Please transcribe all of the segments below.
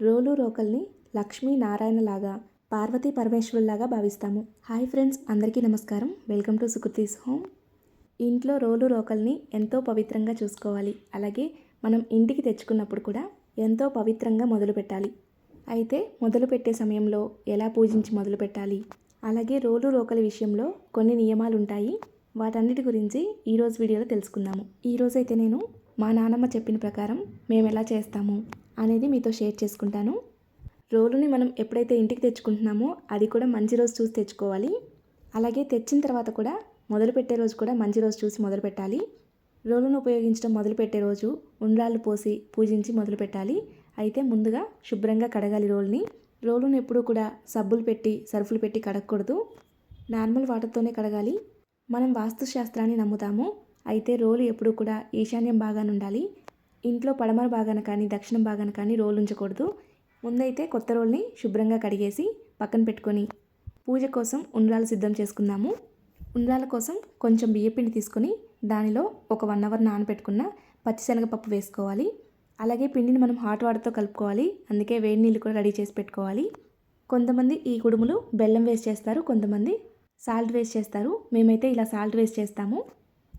రోలు రోకల్ని లక్ష్మీ నారాయణలాగా పార్వతీ పరమేశ్వరులాగా భావిస్తాము. Hi friends అందరికీ నమస్కారం. Welcome to Sukruthi's home. ఇంట్లో రోలు రోకల్ని ఎంతో పవిత్రంగా చూసుకోవాలి. అలాగే మనం ఇంటికి తెచ్చుకున్నప్పుడు కూడా ఎంతో పవిత్రంగా మొదలు పెట్టాలి. అయితే మొదలు పెట్టే సమయంలో ఎలా పూజించి మొదలు పెట్టాలి? అలాగే రోలు రోకలి విషయంలో కొన్ని నియమాలు ఉంటాయి వాటన్నిటి గురించి ఈరోజు వీడియోలో తెలుసుకుందాము. ఈరోజైతే నేను మా నానమ్మ చెప్పిన ప్రకారం మేము ఎలా చేస్తాము? అనేది మీతో షేర్ చేసుకుంటాను. రోలుని మనం ఎప్పుడైతే ఇంటికి తెచ్చుకుంటున్నామో అది కూడా మంచి రోజు చూసి తెచ్చుకోవాలి. అలాగే తెచ్చిన తర్వాత కూడా మొదలు పెట్టే రోజు కూడా మంచి రోజు చూసి మొదలు పెట్టాలి. రోలును ఉపయోగించడం మొదలుపెట్టే రోజు ఉండ్రాళ్ళు పోసి పూజించి మొదలు పెట్టాలి. అయితే ముందుగా శుభ్రంగా కడగాలి రోల్ని. రోలును ఎప్పుడూ కూడా సబ్బులు పెట్టి సర్ఫులు పెట్టి కడగకూడదు. నార్మల్ వాటర్తోనే కడగాలి. మనం వాస్తుశాస్త్రాన్ని నమ్ముతాము. అయితే రోలు ఎప్పుడూ కూడా ఈశాన్యం బాగానే ఉండాలి. ఇంట్లో పడమర భాగాన కానీ దక్షిణం భాగాన కానీ రోలు ఉంచకూడదు. ముందైతే కొత్త రోల్ని శుభ్రంగా కడిగేసి పక్కన పెట్టుకొని పూజ కోసం ఉండ్రాలు సిద్ధం చేసుకుందాము. ఉండ్రాల కోసం కొంచెం బియ్యపిండి తీసుకొని దానిలో ఒక వన్ అవర్ నానబెట్టుకున్న పచ్చిశనగపప్పు వేసుకోవాలి. అలాగే పిండిని మనం హాట్ వాటర్తో కలుపుకోవాలి. అందుకే వేడి నీళ్ళు కూడా రెడీ చేసి పెట్టుకోవాలి. కొంతమంది ఈ కుడుములు బెల్లం వేస్ట్ చేస్తారు కొంతమంది సాల్ట్ వేస్ట్ చేస్తారు. మేమైతే ఇలా సాల్ట్ వేస్ట్ చేస్తాము.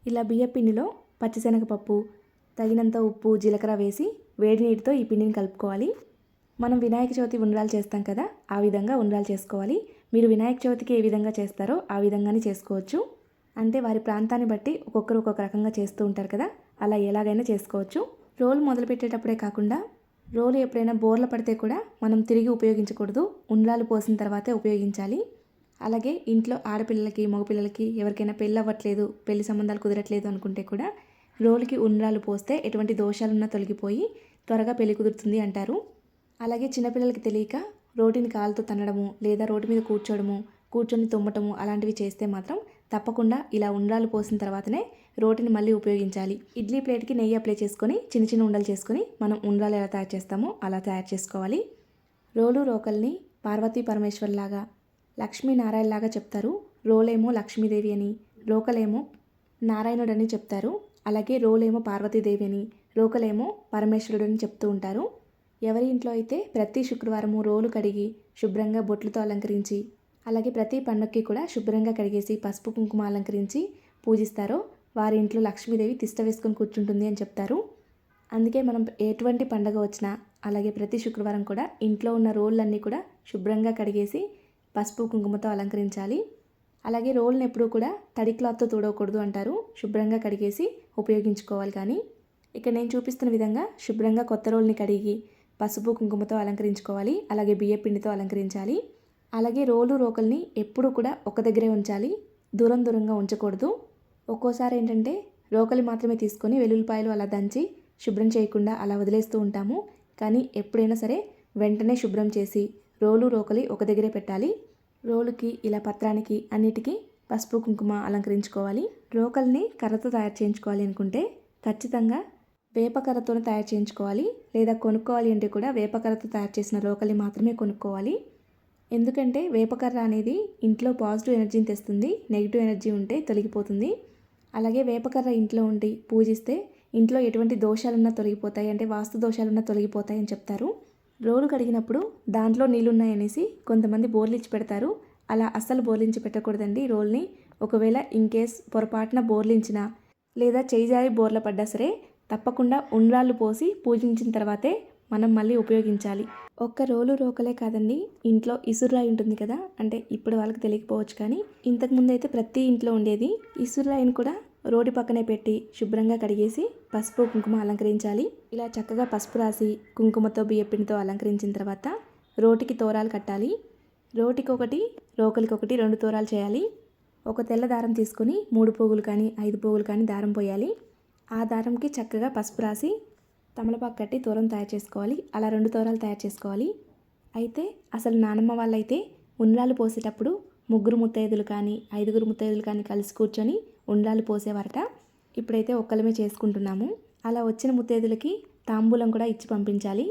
ఇలా బియ్య పిండిలో పచ్చిశనగపప్పు తగినంత ఉప్పు జీలకర్ర వేసి వేడి నీటితో ఈ పిండిని కలుపుకోవాలి. మనం వినాయక చవితి ఉండ్రాలు చేస్తాం కదా ఆ విధంగా ఉండ్రాలు చేసుకోవాలి. మీరు వినాయక చవితికి ఏ విధంగా చేస్తారో ఆ విధంగానే చేసుకోవచ్చు. అంటే వారి ప్రాంతాన్ని బట్టి ఒక్కొక్కరు ఒక్కొక్క రకంగా చేస్తూ ఉంటారు కదా అలా ఎలాగైనా చేసుకోవచ్చు. రోల్ మొదలుపెట్టేటప్పుడే కాకుండా రోలు ఎప్పుడైనా బోర్ల పడితే కూడా మనం తిరిగి ఉపయోగించకూడదు. ఉండ్రాలు పోసిన తర్వాతే ఉపయోగించాలి. అలాగే ఇంట్లో ఆడపిల్లలకి మగపిల్లలకి ఎవరికైనా పెళ్ళి అవ్వట్లేదు పెళ్ళి సంబంధాలు కుదరట్లేదు అనుకుంటే కూడా రోలుకి ఉండ్రాలు పోస్తే ఎటువంటి దోషాలున్నా తొలగిపోయి త్వరగా పెళ్ళి కుదురుతుంది అంటారు. అలాగే చిన్నపిల్లలకి తెలియక రోటిని కాలుతో తన్నడము లేదా రోడ్డు మీద కూర్చోడము కూర్చొని తుమ్మటము అలాంటివి చేస్తే మాత్రం తప్పకుండా ఇలా ఉండ్రాలు పోసిన తర్వాతనే రోటిని మళ్ళీ ఉపయోగించాలి. ఇడ్లీ ప్లేట్కి నెయ్యి అప్లై చేసుకొని చిన్న చిన్న ఉండలు చేసుకొని మనం ఉండ్రాలు ఎలా తయారు చేస్తామో అలా తయారు చేసుకోవాలి. రోలు రోకల్ని పార్వతీ పరమేశ్వర్లాగా లక్ష్మీనారాయణలాగా చెప్తారు. రోలేమో లక్ష్మీదేవి అని రోకలేమో నారాయణుడని చెప్తారు. అలాగే రోలేమో పార్వతీదేవి అని రోకలేమో పరమేశ్వరుడు అని చెప్తూ ఉంటారు. ఎవరి ఇంట్లో అయితే ప్రతి శుక్రవారము రోలు కడిగి శుభ్రంగా బొట్లతో అలంకరించి అలాగే ప్రతి పండుగకి కూడా శుభ్రంగా కడిగేసి పసుపు కుంకుమ అలంకరించి పూజిస్తారో వారి ఇంట్లో లక్ష్మీదేవి తిష్ట వేసుకొని కూర్చుంటుంది అని చెప్తారు. అందుకే మనం ఎటువంటి పండగ వచ్చినా అలాగే ప్రతి శుక్రవారం కూడా ఇంట్లో ఉన్న రోళ్ళన్నీ కూడా శుభ్రంగా కడిగేసి పసుపు కుంకుమతో అలంకరించాలి. అలాగే రోల్ని ఎప్పుడూ కూడా తడి క్లాత్తో తుడవకూడదు అంటారు. శుభ్రంగా కడిగేసి ఉపయోగించుకోవాలి కానీ ఇక్కడ నేను చూపిస్తున్న విధంగా శుభ్రంగా కొత్త రోల్ని కడిగి పసుపు కుంకుమతో అలంకరించుకోవాలి. అలాగే బియ్య పిండితో అలంకరించాలి. అలాగే రోలు రోకల్ని ఎప్పుడూ కూడా ఒక దగ్గరే ఉంచాలి. దూరం దూరంగా ఉంచకూడదు. ఒక్కోసారి ఏంటంటే రోకలి మాత్రమే తీసుకొని వెల్లుల్లిపాయలు అలా దంచి శుభ్రం చేయకుండా అలా వదిలేస్తూ ఉంటాము. కానీ ఎప్పుడైనా సరే వెంటనే శుభ్రం చేసి రోలు రోకలి ఒక దగ్గరే పెట్టాలి. రోలుకి ఇలా పత్రానికి అన్నిటికీ పసుపు కుంకుమ అలంకరించుకోవాలి. రోకల్ని కర్రతో తయారు చేయించుకోవాలి అనుకుంటే ఖచ్చితంగా వేపకర్రతోనే తయారు చేయించుకోవాలి. లేదా కొనుక్కోవాలి అంటే కూడా వేపకర్రతో తయారు చేసిన రోకల్ని మాత్రమే కొనుక్కోవాలి. ఎందుకంటే వేపకర్ర అనేది ఇంట్లో పాజిటివ్ ఎనర్జీని తెస్తుంది. నెగిటివ్ ఎనర్జీ ఉంటే తొలగిపోతుంది. అలాగే వేపకర్ర ఇంట్లో ఉండి పూజిస్తే ఇంట్లో ఎటువంటి దోషాలున్నా తొలగిపోతాయి. అంటే వాస్తు దోషాలున్నా తొలగిపోతాయి అని చెప్తారు. రోలు కడిగినప్పుడు దాంట్లో నీళ్ళున్నాయనేసి కొంతమంది బోర్లించి పెడతారు. అలా అస్సలు బోర్లించి పెట్టకూడదండి రోల్ని. ఒకవేళ ఇన్ కేస్ పొరపాటున బోర్లించిన లేదా చేయిజారి బోర్ల పడ్డా సరే తప్పకుండా ఉండ్రాళ్ళు పోసి పూజించిన తర్వాతే మనం మళ్ళీ ఉపయోగించాలి. ఒక్క రోలు రోకలే కాదండి ఇంట్లో ఇసురాయి ఉంటుంది కదా అంటే ఇప్పుడు వాళ్ళకి తెలియకపోవచ్చు కానీ ఇంతకుముందు అయితే ప్రతి ఇంట్లో ఉండేది ఇసురాయిని కూడా రోడ్డు పక్కనే పెట్టి శుభ్రంగా కడిగేసి పసుపు కుంకుమ అలంకరించాలి. ఇలా చక్కగా పసుపు రాసి కుంకుమతో బియ్యపిండితో అలంకరించిన తర్వాత రోటికి తోరాలు కట్టాలి. రోటికొకటి రోకలికొకటి రెండు తోరాలు చేయాలి. ఒక తెల్ల దారం తీసుకొని మూడు పోగులు కానీ ఐదు పోగులు కానీ దారం పోయాలి. ఆ దారంకి చక్కగా పసుపు రాసి తమలపాకు కట్టి తోరం తయారు చేసుకోవాలి. అలా రెండు తోరాలు తయారు చేసుకోవాలి. అయితే అసలు నానమ్మ వాళ్ళైతే ఉండ్రాలు పోసేటప్పుడు ముగ్గురు ముత్తైదులు కానీ ఐదుగురు ముత్తైదులు కానీ కలిసి కూర్చొని ఉండ్రాలు పోసేవారట. ఇప్పుడైతే ఒక్కలమే చేసుకుంటున్నాము. అలా వచ్చిన ముత్తైదులకి తాంబూలం కూడా ఇచ్చి పంపించాలి.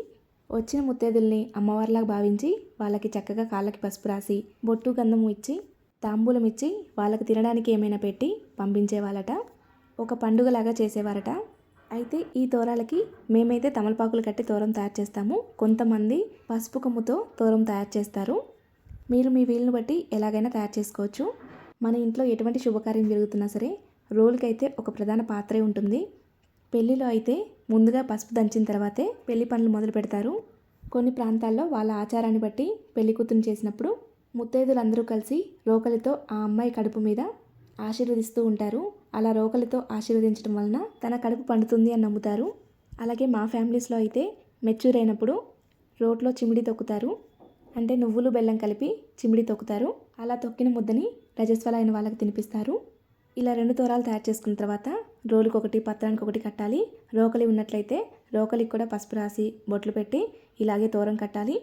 వచ్చిన ముత్తేదుల్ని అమ్మవారిలాగా భావించి వాళ్ళకి చక్కగా కాళ్ళకి పసుపు రాసి బొట్టు గంధము ఇచ్చి తాంబూలం ఇచ్చి వాళ్ళకి తినడానికి ఏమైనా పెట్టి పంపించేవాళ్ళట ఒక పండుగలాగా చేసేవారట. అయితే ఈ తోరాలకి మేమైతే తమలపాకులు కట్టి తోరం తయారు చేస్తాము. కొంతమంది పసుపు కొమ్ముతో తోరం తయారు చేస్తారు. మీరు మీ వీలును బట్టి ఎలాగైనా తయారు చేసుకోవచ్చు. మన ఇంట్లో ఎటువంటి శుభకార్యం జరుగుతున్నా సరే రోలుకైతే అయితే ఒక ప్రధాన పాత్రే ఉంటుంది. పెళ్ళిలో అయితే ముందుగా పసుపు దంచిన తర్వాతే పెళ్ళి పనులు మొదలు పెడతారు. కొన్ని ప్రాంతాల్లో వాళ్ళ ఆచారాన్ని బట్టి పెళ్ళి కూతురు చేసినప్పుడు ముత్తైదులందరూ కలిసి రోకలితో ఆ అమ్మాయి కడుపు మీద ఆశీర్వదిస్తూ ఉంటారు. అలా రోకలితో ఆశీర్వదించడం వలన తన కడుపు పండుతుంది అని నమ్ముతారు. అలాగే మా ఫ్యామిలీస్లో అయితే మెచ్యూర్ అయినప్పుడు రోట్లో చిమిడి తొక్కుతారు. అంటే నువ్వులు బెల్లం కలిపి చిమిడి తొక్కుతారు. అలా తొక్కిన ముద్దని రజస్వల అయిన వాళ్ళకి తినిపిస్తారు. ఇలా రెండు తోరాలు తయారు చేసుకున్న తర్వాత రోలుకి ఒకటి పత్రానికి ఒకటి కట్టాలి. రోకలి ఉన్నట్లయితే రోకలికి కూడా పసుపు రాసి బొట్లు పెట్టి ఇలాగే తోరం కట్టాలి.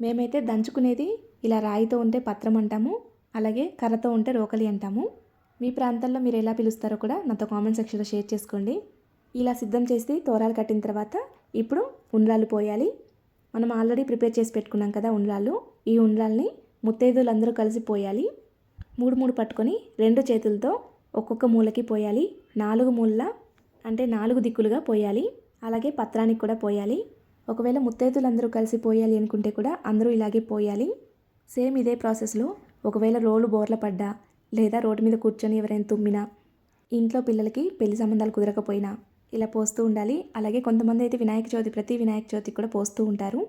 మేమైతే దంచుకునేది ఇలా రాయితో ఉంటే పత్రం అంటాము అలాగే కర్రతో ఉంటే రోకలి అంటాము. మీ ప్రాంతాల్లో మీరు ఎలా పిలుస్తారో కూడా నాతో కామెంట్ సెక్షన్లో షేర్ చేసుకోండి. ఇలా సిద్ధం చేసి తోరాలు కట్టిన తర్వాత ఇప్పుడు ఉండ్రాలు పోయాలి. మనం ఆల్రెడీ ప్రిపేర్ చేసి పెట్టుకున్నాం కదా ఉండ్రాలు ఈ ఉండ్రాల్ని ముత్తైదులందరూ కలిసి పోయాలి. మూడు మూడు పట్టుకొని రెండు చేతులతో ఒక్కొక్క మూలకి పోయాలి. నాలుగు మూలల అంటే నాలుగు దిక్కులుగా పోయాలి. అలాగే పత్రానికి కూడా పోయాలి. ఒకవేళ ముత్తైదులందరూ కలిసి పోయాలి అనుకుంటే కూడా అందరూ ఇలాగే పోయాలి. సేమ్ ఇదే ప్రాసెస్లో ఒకవేళ రోలు బోర్ల పడ్డా లేదా రోడ్డు మీద కూర్చొని ఎవరైనా తుమ్మినా ఇంట్లో పిల్లలకి పెళ్ళి సంబంధాలు కుదరకపోయినా ఇలా పోస్తూ ఉండాలి. అలాగే కొంతమంది అయితే వినాయక చవితి ప్రతి వినాయక చవితికి కూడా పోస్తూ ఉంటారు.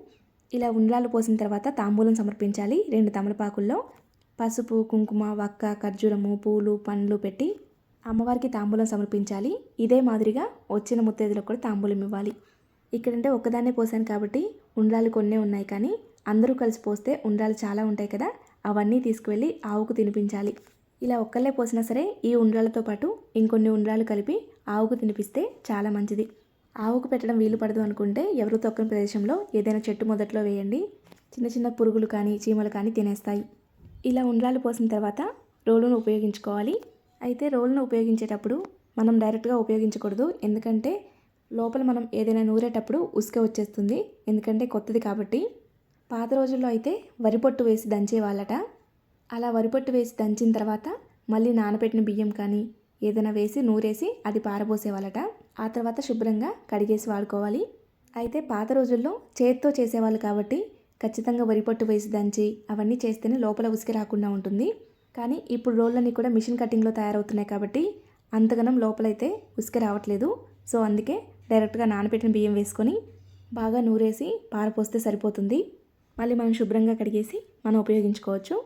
ఇలా ఉండ్రాలు పోసిన తర్వాత తాంబూలం సమర్పించాలి. రెండు తమలపాకుల్లో పసుపు కుంకుమ వక్క ఖర్జూరము పూలు పండ్లు పెట్టి అమ్మవారికి తాంబూలం సమర్పించాలి. ఇదే మాదిరిగా వచ్చిన ముత్తైదులకు కూడా తాంబూలం ఇవ్వాలి. ఇక్కడంటే ఒక్కదాన్నే పోసాను కాబట్టి ఉండ్రాలు కొన్నే ఉన్నాయి కానీ అందరూ కలిసి పోస్తే ఉండ్రాలు చాలా ఉంటాయి కదా అవన్నీ తీసుకువెళ్ళి ఆవుకు తినిపించాలి. ఇలా ఒక్కళ్ళే పోసినా సరే ఈ ఉండ్రాలతో పాటు ఇంకొన్ని ఉండ్రాలు కలిపి ఆవుకు తినిపిస్తే చాలా మంచిది. ఆవుకు పెట్టడం వీలు పడదు అనుకుంటే ఎవరు తొక్కని ప్రదేశంలో ఏదైనా చెట్టు మొదట్లో వేయండి. చిన్న చిన్న పురుగులు కానీ చీమలు కానీ తినేస్తాయి. ఇలా ఉండ్రాలు పోసిన తర్వాత రోలును ఉపయోగించుకోవాలి. అయితే రోలును ఉపయోగించేటప్పుడు మనం డైరెక్ట్గా ఉపయోగించకూడదు. ఎందుకంటే లోపల మనం ఏదైనా నూరేటప్పుడు ఉసుక వచ్చేస్తుంది. ఎందుకంటే కొత్తది కాబట్టి. పాత రోజుల్లో అయితే వరి పొట్టు వేసి దంచేవాళ్ళట. అలా వరిపొట్టు వేసి దంచిన తర్వాత మళ్ళీ నానబెట్టిన బియ్యం కానీ ఏదైనా వేసి నూరేసి అది పారబోసేవాళ్ళట. ఆ తర్వాత శుభ్రంగా కడిగేసి వాడుకోవాలి. అయితే పాత రోజుల్లో చేత్తో చేసేవాళ్ళు కాబట్టి ఖచ్చితంగా వరిపొట్టు వేసి దంచి అవన్నీ చేస్తేనే లోపల ఉసికి రాకుండా ఉంటుంది. కానీ ఇప్పుడు రోళ్ళన్నీ కూడా మిషన్ కటింగ్లో తయారవుతున్నాయి కాబట్టి అంతగనం లోపలైతే ఉసికి రావట్లేదు. సో అందుకే డైరెక్ట్గా నానబెట్టిన బియ్యం వేసుకొని బాగా నూరేసి పారపోస్తే సరిపోతుంది. మళ్ళీ మనం శుభ్రంగా కడిగేసి మనం ఉపయోగించుకోవచ్చు.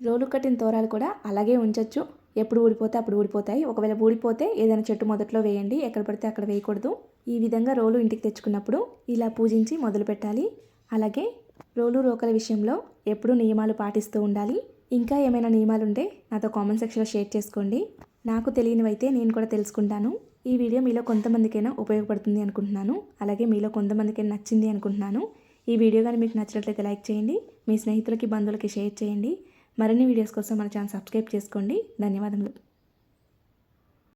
రోలు కట్టిన తోరాలు కూడా అలాగే ఉంచవచ్చు ఎప్పుడు ఊడిపోతే అప్పుడు ఊడిపోతాయి. ఒకవేళ ఊడిపోతే ఏదైనా చెట్టు మొదట్లో వేయండి. ఎక్కడ పడితే అక్కడ వేయకూడదు. ఈ విధంగా రోలు ఇంటికి తెచ్చుకున్నప్పుడు ఇలా పూజించి మొదలు పెట్టాలి అలాగే రోలు రోకల విషయంలో ఎప్పుడూ నియమాలు పాటిస్తూ ఉండాలి. ఇంకా ఏమైనా నియమాలు ఉంటే నాతో కామెంట్ సెక్షన్లో షేర్ చేసుకోండి. నాకు తెలియనివైతే నేను కూడా తెలుసుకుంటాను. ఈ వీడియో మీలో కొంతమందికైనా ఉపయోగపడుతుంది అనుకుంటున్నాను. అలాగే మీలో కొంతమందికైనా నచ్చింది అనుకుంటున్నాను. ఈ వీడియో కానీ మీకు నచ్చినట్లయితే లైక్ చేయండి. మీ స్నేహితులకి బంధువులకి షేర్ చేయండి. మరిన్ని వీడియోస్ కోసం మన ఛానల్ సబ్స్క్రైబ్ చేసుకోండి. ధన్యవాదములు.